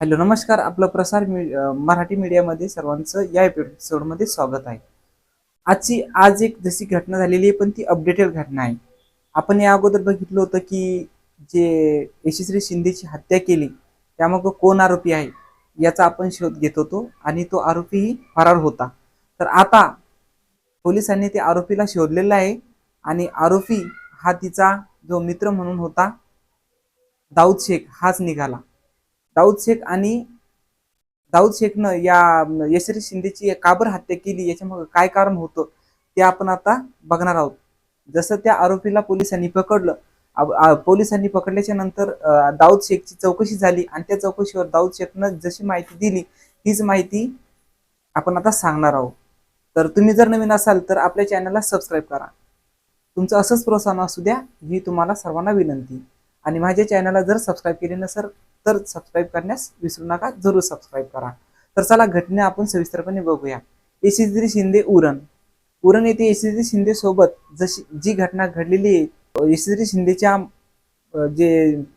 Hello नमस्कार. आपलं प्रसार मराठी मीडियामध्ये सर्वांचं या एपिसोडमध्ये स्वागत आहे. आजची आज एक जशी घटना झालेली आहे पण ती अपडेटेड घटना आहे. आपण या अगोदर बघितलं होतं की जे यशस्वी शिंदेची हत्या केली त्यामागं कोण आरोपी आहे याचा आपण शोध घेत होतो आणि तो आरोपीही फरार होता. तर आता पोलिसांनी त्या आरोपीला शोधलेला आहे आणि आरोपी हा तिचा जो मित्र म्हणून होता दाऊद शेख हाच निघाला. दाऊद शेख आणि दाऊद शेखनं या यशरी शिंदेची काबर हत्या केली याच्यामागे काय कारण होतं ते आपण आता बघणार आहोत. जसं त्या आरोपीला पोलिसांनी पकडलं पोलिसांनी पकडल्याच्या नंतर दाऊद शेखची चौकशी झाली आणि त्या चौकशीवर दाऊद शेखनं जशी माहिती दिली तीच माहिती आपण आता सांगणार आहोत. तर तुम्ही जर नवीन असाल तर आपल्या चॅनलला सबस्क्राईब करा. तुमचं असंच प्रोत्साहन असू द्या ही तुम्हाला सर्वांना विनंती. आणि माझ्या चॅनलला जर सबस्क्राईब केले नसेल तर सबस्क्राईब करण्यास विसरू नका. जरूर सबस्क्राईब करा. तर चला घटना आपण सविस्तरपणे बघूया. यशस्वी शिंदे उरण. उरण येथे यशस्वी शिंदे सोबत जशी जी घटना घडलेली आहे यशस्वी शिंदेच्या जे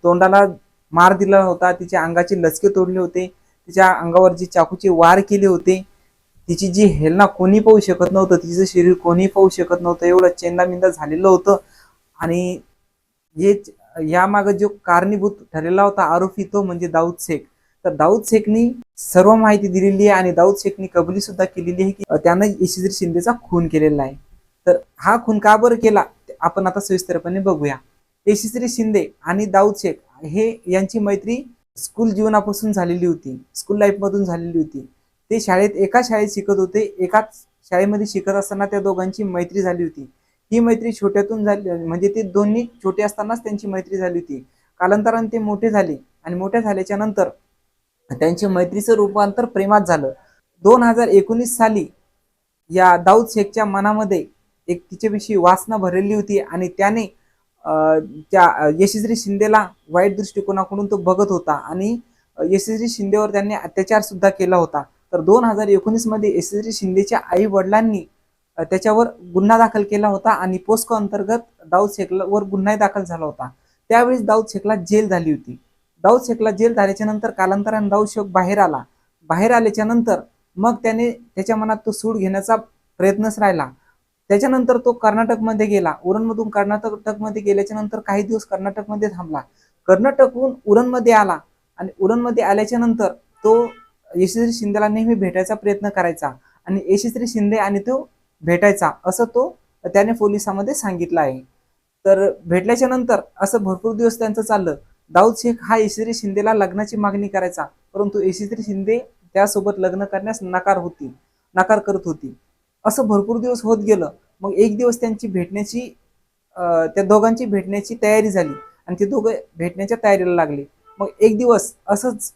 तोंडाला मार दिला होता तिच्या अंगाचे लचके तोडले होते तिच्या अंगावर जे चाकूचे वार केले होते तिची जी हेलना कोणी पाहू शकत नव्हतं तिचं शरीर कोणी पाहू शकत नव्हतं एवढं चेंदामिंदा झालेलं होतं. आणि हे यामागं जो कारणीभूत ठरलेला होता आरोपी तो म्हणजे दाऊद शेख. तर दाऊद शेखनी सर्व माहिती दिलेली आहे आणि दाऊद शेखनी कबुली सुद्धा केलेली आहे की त्यानं यशस्वी शिंदेचा खून केलेला आहे. तर हा खून का बरं केला आपण आता सविस्तरपणे बघूया. यशस्वी शिंदे आणि दाऊद शेख हे यांची मैत्री स्कूल जीवनापासून झालेली होती स्कूल लाईफ मधून झालेली होती. ते शाळेत एका शाळेत शिकत होते एकाच शाळेमध्ये शिकत असताना त्या दोघांची मैत्री झाली होती. ही मैत्री छोट्यातून झाली म्हणजे ते दोन्ही छोटे असतानाच त्यांची मैत्री झाली होती. कालांतराने ते मोठे झाले आणि मोठे झाल्याच्यानंतर त्यांच्या मैत्रीचं रूपांतर प्रेमात झालं. दोन हजार एकोणीस साली या दाऊद शेखच्या मनामध्ये एक तिच्याविषयी वासना भरलेली होती आणि त्याने त्या यशश्री यशस्वी शिंदेला वाईट दृष्टिकोनाकडून तो बघत होता आणि अं, यशस्वी शिंदेवर त्यांनी अत्याचार सुद्धा केला होता. तर दोन हजार एकोणीसमध्ये यशश्री यशस्वी शिंदेच्या आई वडिलांनी त्याच्यावर गुन्हा दाखल केला होता आणि पोस्को अंतर्गत दाऊद शेखलावर गुन्हाही दाखल झाला होता. त्यावेळेस दाऊद शेखला जेल झाली होती. दाऊद शेखला जेल झाल्याच्यानंतर कालांतराने दाऊद शेख बाहेर आला. बाहेर आल्याच्यानंतर मग त्याने त्याच्या मनात तो सूड घेण्याचा प्रयत्नच राहिला. त्याच्यानंतर तो कर्नाटकमध्ये गेला. उरणमधून कर्नाटकमध्ये गेल्याच्यानंतर काही दिवस कर्नाटकमध्ये थांबला. कर्नाटकहून उरणमध्ये आला आणि उरणमध्ये आल्याच्यानंतर तो यशस्वी शिंदेला नेहमी भेटायचा प्रयत्न करायचा आणि यशस्वी शिंदे आणि तो भेटायचा असं तो त्याने पोलिसामध्ये सांगितलं आहे. तर भेटल्याच्या नंतर असं भरपूर दिवस त्यांचं चाललं. दाऊद शेख हा यशस्वी शिंदेला लग्नाची मागणी करायचा परंतु यशस्वी शिंदे त्यासोबत लग्न करण्यास नकार होती नकार करत होती. असं भरपूर दिवस होत गेलं. मग एक दिवस त्यांची भेटण्याची त्या दोघांची भेटण्याची तयारी झाली आणि ते दोघं भेटण्याच्या तयारीला लागले. मग एक दिवस असंच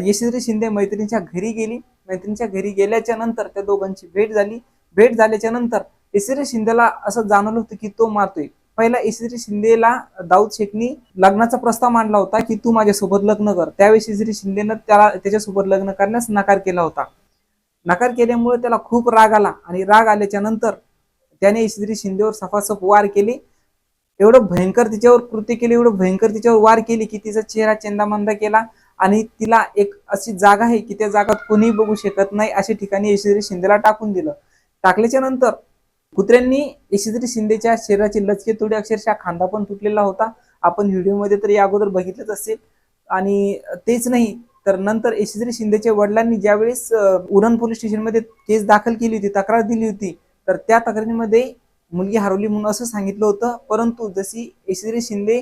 यशस्वी शिंदे मैत्रिणीच्या घरी गेली. मैत्रिणीच्या घरी गेल्याच्यानंतर त्या दोघांची भेट झाली. भेट झाल्याच्यानंतर यशस्वी शिंदेला असं जाणवलं होतं की तो मारतोय. पहिला यशस्वी शिंदेला दाऊद शेखनी लग्नाचा प्रस्ताव मांडला होता की तू माझ्यासोबत लग्न कर. त्यावेळेस यशस्वी शिंदेनं त्याला त्याच्यासोबत लग्न करण्यास नकार केला होता. नकार केल्यामुळे त्याला खूप राग आला आणि राग आल्याच्यानंतर त्याने यशस्वी शिंदेवर सफासफ वार केली. एवढं भयंकर तिच्यावर कृती केली एवढं भयंकर तिच्यावर वार केली की तिचा चेहरा चेंदामंदा केला आणि तिला एक अशी जागा आहे की त्या जागात कोणीही बघू शकत नाही अशा ठिकाणी यशस्वी शिंदेला टाकून दिलं. टाकल्याच्या नंतर कुत्र्यांनी यशस्वी शिंदेच्या शरीराची लचके तुडे अक्षरशः खांदा पण तुटलेला होता. आपण व्हिडिओमध्ये तर या अगोदर बघितलंच असेल. आणि तेच नाही तर नंतर यशस्वी शिंदेच्या वडिलांनी ज्यावेळेस उरण पोलीस स्टेशनमध्ये केस दाखल केली होती तक्रार दिली होती तर त्या तक्रारीमध्ये मुलगी हरवली म्हणून असं सांगितलं होतं. परंतु जशी यशस्वी शिंदे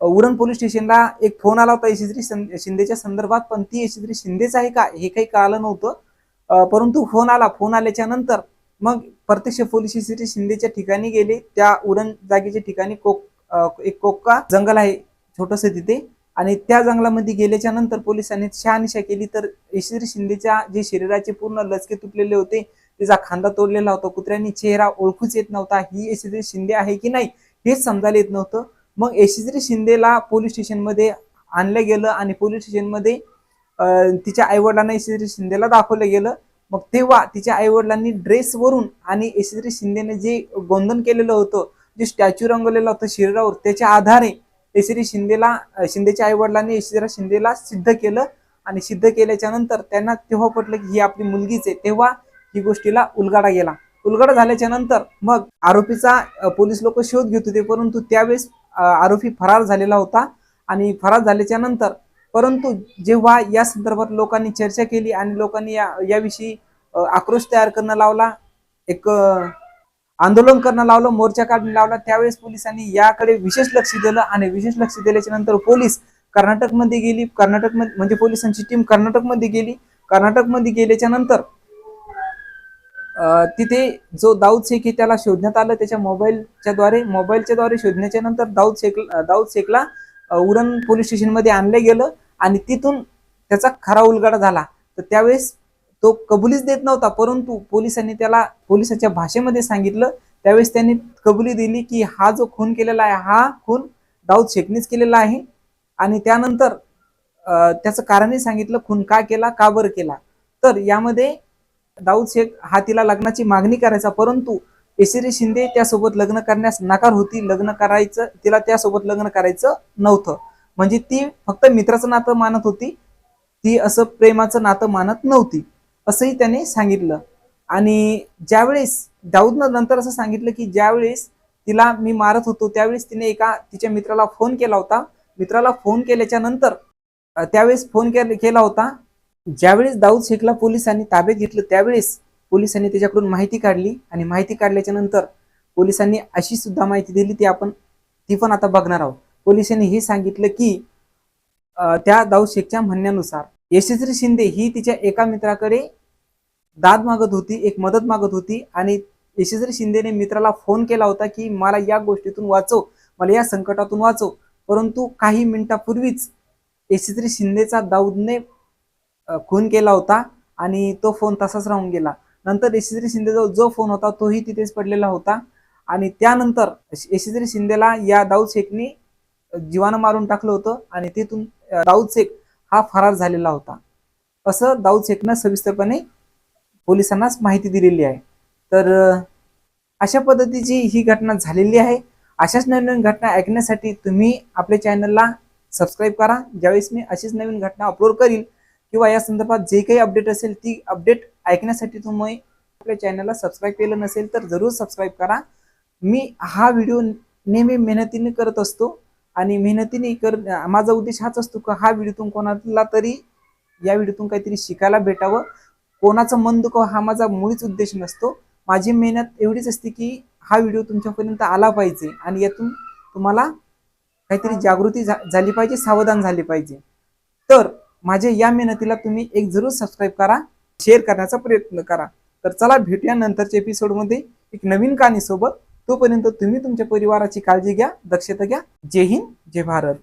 उरण पोलीस स्टेशनला एक फोन आला होता यशस्वी सं- शिंदेच्या संदर्भात पण ती यशस्वी शिंदेच आहे का हे काही कळालं नव्हतं. परंतु फोन आला. फोन आल्याच्यानंतर मग प्रत्यक्ष पोलीस श्री शिंदेच्या ठिकाणी गेले. त्या उरण जागेच्या ठिकाणी कोक एक कोक्का जंगल आहे छोटस तिथे. आणि त्या जंगलामध्ये गेल्याच्यानंतर पोलिसांनी शहानिशा केली. तर यशस्वी शिंदेच्या जे शरीराचे पूर्ण लचके तुटलेले होते तिचा खांदा तोडलेला होता कुत्र्यांनी चेहरा ओळखूच येत नव्हता. ही यशस्वी शिंदे आहे की नाही हेच समजायला येत नव्हतं. मग यशस्वी शिंदेला पोलीस स्टेशनमध्ये आणलं गेलं आणि पोलीस स्टेशनमध्ये तिच्या आईवडिलांना यशस्वी शिंदेला दाखवलं गेलं. मग तेव्हा तिच्या आईवडिलांनी ड्रेसवरून आणि यशस्वी शिंदेने जे गोंधन केलेलं होतं जे स्टॅच्यू रंगवलेलं होतं शरीरावर त्याच्या आधारे यशस्वी शिंदेला शिंदेच्या आईवडिलांनी यशस्वी शिंदेला सिद्ध केलं. आणि सिद्ध केल्याच्यानंतर त्यांना तेव्हा पटलं की ही आपली मुलगीच आहे. तेव्हा ही गोष्टीला उलगाडा गेला. उलगडा झाल्याच्यानंतर मग आरोपीचा पोलीस लोक शोध घेत होते. परंतु त्यावेळेस आरोपी फरार झालेला होता. आणि फरार झाल्याच्यानंतर परंतु जेव्हा या संदर्भात लोकांनी चर्चा केली आणि लोकांनी या याविषयी आक्रोश तयार करणं लावला एक आंदोलन करणं लावलं मोर्चा काढणं लावला. त्यावेळेस पोलिसांनी याकडे विशेष लक्ष दिलं आणि विशेष लक्ष दिल्याच्या नंतर पोलीस कर्नाटकमध्ये गेली. कर्नाटकमध्ये म्हणजे पोलिसांची टीम कर्नाटकमध्ये गेली. कर्नाटकमध्ये गेल्याच्यानंतर तिथे जो दाऊद शेख आहे त्याला शोधण्यात आलं त्याच्या मोबाईलच्या द्वारे मोबाईलच्या द्वारे शोधण्याच्या नंतर दाऊद शेख दाऊद शेखला उरण पोलीस स्टेशनमध्ये आणलं गेलं आणि तिथून त्याचा खरा उलगडा झाला. तर त्यावेळेस तो कबुलीच देत नव्हता परंतु पोलिसांनी त्याला पोलिसाच्या भाषेमध्ये सांगितलं. त्यावेळेस त्यांनी कबुली दिली की हा जो खून केलेला आहे हा खून दाऊद शेखनेच केलेला आहे. आणि त्यानंतर त्याचं कारणही सांगितलं खून का केला का बरं केला. तर यामध्ये दाऊद शेख हा तिला लग्नाची मागणी करायचा परंतु एसिरी शिंदे त्यासोबत लग्न करण्यास नकार होती. लग्न करायचं तिला त्यासोबत लग्न करायचं नव्हतं. म्हणजे ती फक्त मित्राचं नातं मानत होती. ती असं प्रेमाचं नातं मानत नव्हती. असंही त्याने सांगितलं. आणि ज्यावेळेस दाऊदनं नंतर असं सांगितलं की ज्यावेळेस तिला मी मारत होतो त्यावेळेस तिने एका तिच्या मित्राला फोन केला होता. मित्राला फोन केल्याच्यानंतर त्यावेळेस फोन के- केला होता. ज्यावेळेस दाऊद शेखला पोलिसांनी ताब्यात घेतलं त्यावेळेस पोलिसांनी त्याच्याकडून माहिती काढली. आणि माहिती काढल्याच्या नंतर पोलिसांनी अशी सुद्धा माहिती दिली ती आपण ती पण आता बघणार आहोत. पोलिसांनी हे सांगितलं की त्या दाऊद शेखच्या म्हणण्यानुसार यशस्वी शिंदे ही तिच्या एका मित्राकडे दाद मागत होती एक मदत मागत होती आणि यशस्वी शिंदेने मित्राला फोन केला होता की मला या गोष्टीतून वाचव मला या संकटातून वाचव. परंतु काही मिनिटापूर्वीच यशस्वी शिंदेचा दाऊदने खून केला होता आणि तो फोन तसाच राहून गेला. नंतर यशस्वी शिंदेजवळ जो फोन होता तोही तिथेच पडलेला होता आणि त्यानंतर यशस्वी शिंदेला या दाऊद शेखने जीवानं मारून टाकलं होतं आणि तिथून दाऊद शेख हा फरार झालेला होता. असं दाऊद शेखनं सविस्तरपणे पोलिसांनाच माहिती दिलेली आहे. तर अशा पद्धतीची ही घटना झालेली आहे. अशाच नवीन नवीन घटना ऐकण्यासाठी तुम्ही आपल्या चॅनलला सबस्क्राईब करा. ज्यावेळेस मी अशीच नवीन घटना अपलोड करील किंवा या संदर्भात जे काही अपडेट असेल ती अपडेट ऐकण्यासाठी तुम्ही आपल्या चॅनलला सबस्क्राईब केलं नसेल तर जरूर सबस्क्राईब करा. मी हा व्हिडिओ नेहमी मेहनतीने करत असतो. आणि मेहनतीने कर माझा उद्देश हाच असतो का हा व्हिडिओतून कोणाला तरी या व्हिडिओतून काहीतरी शिकायला भेटावं. कोणाचं मन दुखावं हा माझा मुळीच उद्देश नसतो. माझी मेहनत एवढीच असते की हा व्हिडिओ तुमच्यापर्यंत आला पाहिजे आणि यातून तुम्हाला काहीतरी जागृती झा- झाली पाहिजे सावधान झाली पाहिजे. तर माझ्या या मेहनतीला तुम्ही एक जरूर सबस्क्राईब करा शेअर करण्याचा प्रयत्न करा. तर चला भेटूया नंतरच्या एपिसोडमध्ये एक नवीन कहाणीसोबत. तोपर्यंत तुम्ही तुमच्या परिवाराची काळजी घ्या दक्षता घ्या. जय हिंद जय भारत.